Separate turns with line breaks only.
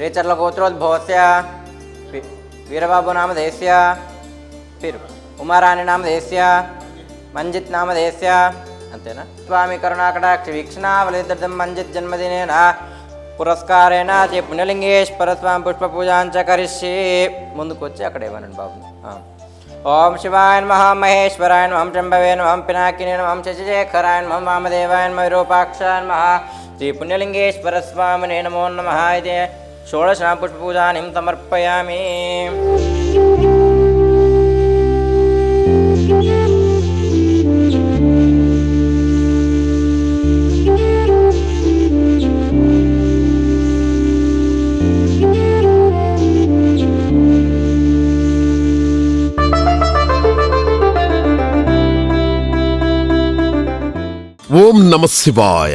గిరిచర్లగోత్రోద్భవస్య వి- వీరబాబు నామధేయస్య పేరు ఉమారాణి నామధేయస్య మంజిత్ నామధేయస్య అంతేనా? స్వామి కరుణాకటాక్ష వీక్షణావలిదర్థం మంజిత్ జన్మదినేన పురస్కారేణ చే పుణ్యలింగేశ్వర స్వామి పుష్ప పూజాంచ కరిష్యే. ముందుకు వచ్చి అక్కడ ఇవ్వనండి బాబు? ఓం శివాయ నమః మహేశ్వరాయ నమః శంభవే నమః పినాకినే నమః శశిశేఖరాయ నమః వామదేవాయ నమః విరూపాక్షాయ నమః శ్రీ పుణ్యలింగేశ్వర స్వామినే నమో నమ ఇదే. షోడశ పుష్పపూజానిం సమర్పయామి
ఓం నమ శివాయ